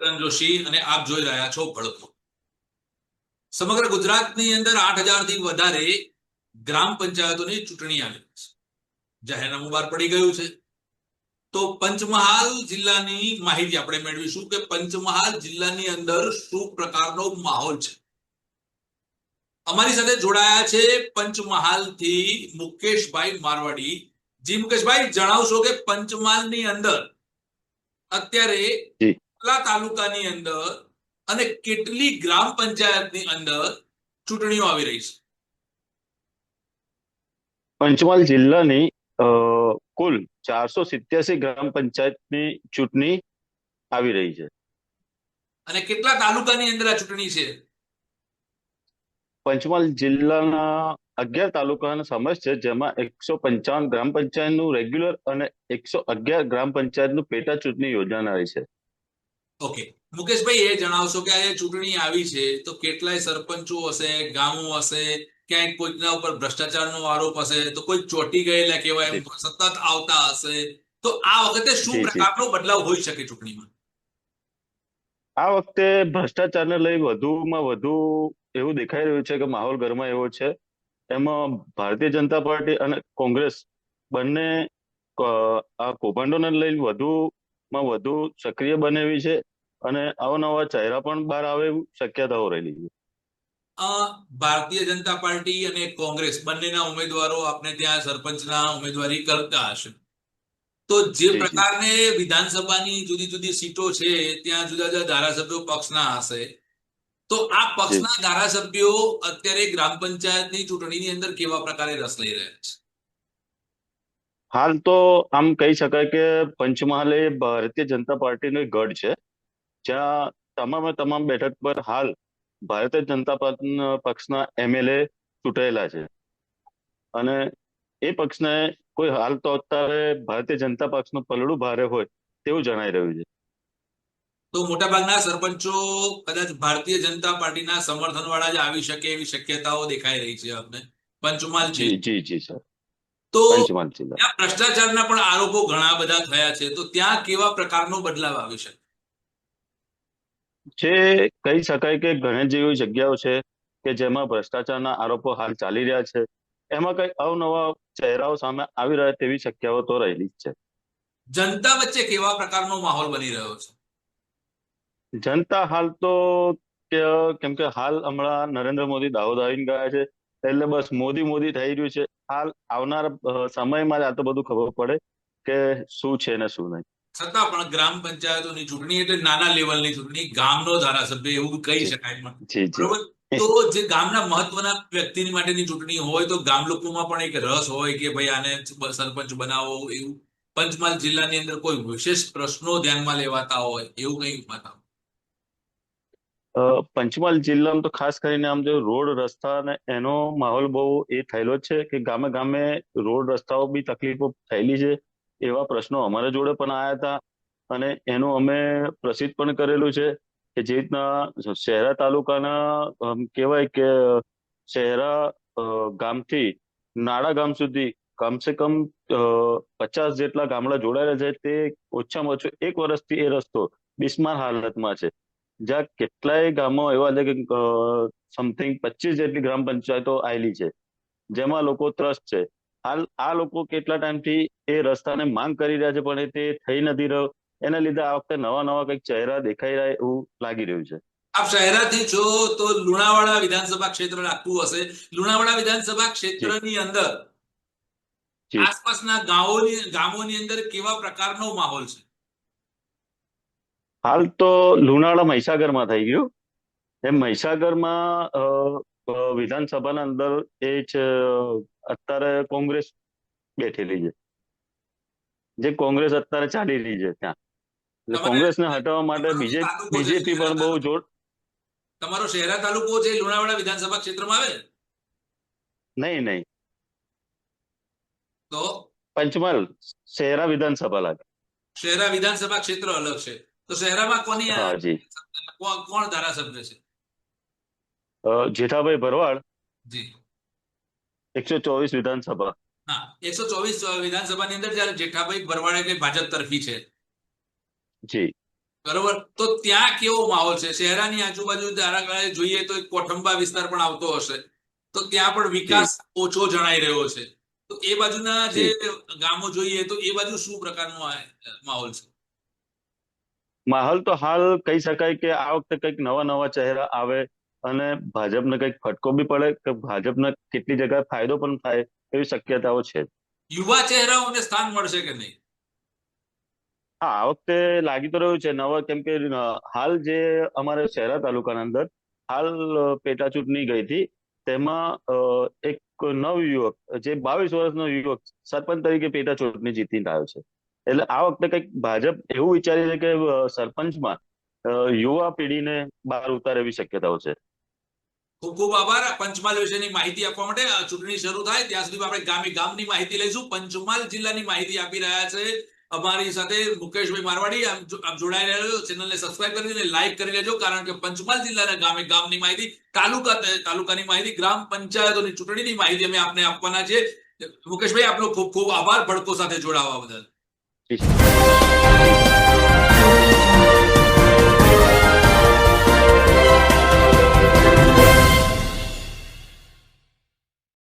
રતન જોશી અને આપ જોઈ રહ્યા છો ભડકો. સમગ્ર ગુજરાતની અંદર આઠ હજારથી વધારે ગ્રામ પંચાયતોની ચૂંટણી આવી છે. જાહેરનામું બહાર પડી ગયું છે. તો પંચમહાલ જિલ્લાની માહિતી આપણે મેળવીશું કે પંચમહાલ જિલ્લાની અંદર શું પ્રકારનો માહોલ છે. અમારી સાથે જોડાયા છે પંચમહાલથી મુકેશભાઈ મારવાડી. જી મુકેશભાઈ, જણાવશો કે પંચમહાલની અંદર અત્યારે. કેટલા તાલુકાની અંદર અને કેટલી ગ્રામ પંચાયતની અંદર ચૂંટણીઓ આવી રહી છે? પંચમહાલ જિલ્લાની કુલ ચારસો સિત્યાસી ગ્રામ પંચાયતની ચૂંટણી આવી રહી છે. અને કેટલા તાલુકાની અંદર આ ચૂંટણી છે? પંચમહાલ જિલ્લાના અગિયાર તાલુકાનો સમાવેશ છે જેમાં એકસો પંચાવન ગ્રામ પંચાયતનું રેગ્યુલર અને એકસો અગિયાર ગ્રામ પંચાયતનું પેટા ચૂંટણી યોજાનારી છે. ઓકે મુકેશભાઈ એ જણાવશો કે આ ચૂંટણી આવી છે તો કેટલાય સરપંચો હશે ગામો હશે ક્યાંક કોઈકના ઉપર ભ્રષ્ટાચારનો આરોપ હશે તો કોઈ ચોટી ગયેલા કહેવાય સતત આવતા હશે. તો આ વખતે શું. પ્રકારનો બદલાવ હોઈ શકે ચૂંટણીમાં? આ વખતે ભ્રષ્ટાચારને લઈ વધુમાં વધુ એવું દેખાઈ રહ્યું છે કે માહોલ ઘરમાં એવો છે. એમાં ભારતીય જનતા પાર્ટી અને કોંગ્રેસ બંને આ કૌભાંડોને લઈ વધુમાં વધુ સક્રિય બનેવી છે. અને અવનવા ચહેરા પણ બહાર આવે એવું શક્યતાઓ રહેલી છે. ભારતીય જનતા પાર્ટી અને કોંગ્રેસ બંનેના ઉમેદવારો આપણે ત્યાં સરપંચના ઉમેદવારી કરતા હશે. તો જી. પ્રકારને વિધાનસભાની જુદી જુદી સીટો છે ત્યાં જુદા જુદા ધારાસભ્યો પક્ષના હશે. તો આ પક્ષના ધારાસભ્યો અત્યારે ગ્રામ પંચાયતની ચૂંટણીની અંદર કેવા પ્રકારે રસ લઈ રહ્યા છે? હાલ તો આમ કહી શકાય કે પંચમહાલ એ ભારતીય જનતા પાર્ટીનો એક ગઢ છે. જ્યાં તમામે તમામ બેઠક પર હાલ ભારતીય જનતા પક્ષના એમએલએ ચૂંટાયેલા છે. અને એ પક્ષને કોઈ હાલ તો અત્યારે ભારતીય જનતા પક્ષનું પલડું ભારે હોય તેવું જણાઈ રહ્યું છે. તો મોટાભાગના સરપંચો કદાચ ભારતીય જનતા પાર્ટીના સમર્થન વાળા જ આવી શકે એવી શક્યતાઓ દેખાઈ રહી છે અમને પંચમહાલ છે જી જી જી સર. તો ત્યાં ભ્રષ્ટાચારના પણ આરોપો ઘણા બધા થયા છે. તો ત્યાં કેવા પ્રકારનો બદલાવ આવી શકે? જે કહી શકાય કે ઘણી જેવી જગ્યાઓ છે કે જેમાં ભ્રષ્ટાચારના આરોપો હાલ ચાલી રહ્યા છે. એમાં કઈ અવનવા ચહેરાઓ સામે આવી રહ્યા તેવી શક્યતાઓ તો રહેલી જ છે. જનતા વચ્ચે કેવા પ્રકારનો માહોલ બની રહ્યો છે? જનતા હાલ તો કેમ કે હાલ હમણાં નરેન્દ્ર મોદી દાહોદ આવીને ગયા છે એટલે બસ મોદી મોદી થઈ રહ્યું છે. હાલ આવનાર સમયમાં જ આ તો બધું ખબર પડે કે શું છે ને શું નહીં. છતાં પણ ગ્રામ પંચાયતોની ચૂંટણી એટલે નાના લેવલની ચૂંટણી ગામનો ધારાસભ્ય એવું કહી શકાય બરોબર? તો જે ગામના મહત્વના વ્યક્તિની માટેની ચૂંટણી હોય તો ગામ લોકોમાં પણ એક રસ હોય કે ભાઈ આને સરપંચ બનાવો એવું. પંચમહાલ જિલ્લાની અંદર કોઈ વિશેષ પ્રશ્નો ધ્યાનમાં લેવાતા હોય એવું કઈ બતાવો પંચમહાલ જિલ્લામાં તો ખાસ કરીને આમ જો રોડ રસ્તા અને એનો માહોલ બહુ એ થયેલો છે કે ગામે ગામે રોડ રસ્તાઓ બી તકલીફો થયેલી છે. એવા પ્રશ્નો અમારા જોડે પણ આવ્યા હતા અને એનું અમે પ્રસિદ્ધ પણ કરેલું છે કે જે રીતના શહેરા તાલુકાના કહેવાય કે શહેરા ગામથી નાડા ગામ સુધી કમસે કમ પચાસ જેટલા ગામડા જોડાયેલા છે તે ઓછામાં ઓછો એક વર્ષથી એ રસ્તો બિસ્માર હાલતમાં છે. જ્યાં કેટલાય ગામો એવા છે કે સમથિંગ પચીસ જેટલી ગ્રામ પંચાયતો આવેલી છે. જેમાં લોકો ત્રસ્ત છે. હાલ આ લોકો કેટલા ટાઈમથી એ રસ્તાને માંગ કરી રહ્યા છે પણ તે થઈ નથી રહ્યો. એના લીધે આ વખતે નવા નવા કંઈક ચહેરા દેખાઈ રહ્યા એવું લાગી રહ્યું છે. આપ શહેરાથી છો તો લુણાવાડા વિધાનસભા ક્ષેત્ર લાગતું હશે. લુણાવાડા વિધાનસભા ક્ષેત્રની અંદર આસપાસના ગામોની ગામોની અંદર કેવા પ્રકારનો માહોલ છે? હાલ તો લુણાવાડા મહીસાગરમાં થઈ ગયું. એમ મહીસાગરમાં વિધાનસભાના અંદર એ જ અત્યારે કોંગ્રેસ બેઠેલી છે. જે કોંગ્રેસ અત્યારે ચાલી રહી છે ત્યાં. એટલે કોંગ્રેસને હટાવવા માટે બીજેપી પણ બહુ જોર તમારો શહેરા તાલુકો છે લુણાવાડા વિધાનસભા ક્ષેત્રમાં આવે? નહીં નહીં. તો? પંચમહાલ શહેરા વિધાનસભા લાગે. શહેરા વિધાનસભા ક્ષેત્ર અલગ છે. તો શહેરામાં કોની કોણ ધારાસભ્ય છે? જેઠાભાઈ ભરવાડ જી. એકસો ચોવીસ વિધાનસભા. હા એકસો ચોવીસ વિધાનસભાની અંદર જયારે જેઠાભાઈ ભરવાડ એટલે ભાજપ તરફી છે. જી. બરોબર? તો ત્યાં કેવો માહોલ છે? શહેરાની આજુબાજુ ધારા જોઈએ તો કોઠંબા વિસ્તાર પણ આવતો હશે. તો ત્યાં પણ વિકાસ ઓછો જણાઈ રહ્યો છે. તો એ બાજુના જે. ગામો જોઈએ તો એ બાજુ શું પ્રકારનો માહોલ છે? માહોલ તો હાલ કહી શકાય કે આ વખતે કંઈક નવા નવા ચહેરા આવે અને ભાજપને કંઈક ફટકો બી પડે કે ભાજપને કેટલી જગ્યાએ ફાયદો પણ થાય એવી શક્યતાઓ છે. યુવા ચહેરાઓને સ્થાન મળશે કે નહીં? હા આ વખતે લાગી તો રહ્યું છે. નવા કેમ કે હાલ જે અમારે શહેરા તાલુકાના અંદર હાલ પેટા ચૂંટણી ગઈ હતી. તેમાં એક નવ યુવક જે બાવીસ વર્ષનો યુવક સરપંચ તરીકે પેટા ચૂંટણી જીતી આવ્યો છે. એટલે આ વખતે કંઈક ભાજપ એવું વિચારે છે કે સરપંચમાં યુવા પેઢીને બહાર ઉતારે એવી શક્યતાઓ છે. ખૂબ ખૂબ આભાર. પંચમહાલ વિશેની માહિતી આપવા માટે ચૂંટણી શરૂ થાય, ત્યાં સુધી આપણે ગામે ગામની માહિતી લઈશું. પંચમહાલ જિલ્લાની માહિતી આપી રહ્યા છે અમારી સાથે મુકેશભાઈ મારવાડી. આપ જોડાઈ રહ્યો ચેનલને સબસ્ક્રાઇબ કરી અને લાઈક કરી લેજો, કારણ કે પંચમહાલ જિલ્લાના ગામે ગામની માહિતી, તાલુકા તાલુકાની માહિતી, ગ્રામ પંચાયતોની ચૂંટણીની માહિતી અમે આપને આપવાના છે. મુકેશભાઈ, આપનો ખૂબ ખૂબ આભાર ભડકો સાથે જોડાવા બદલ.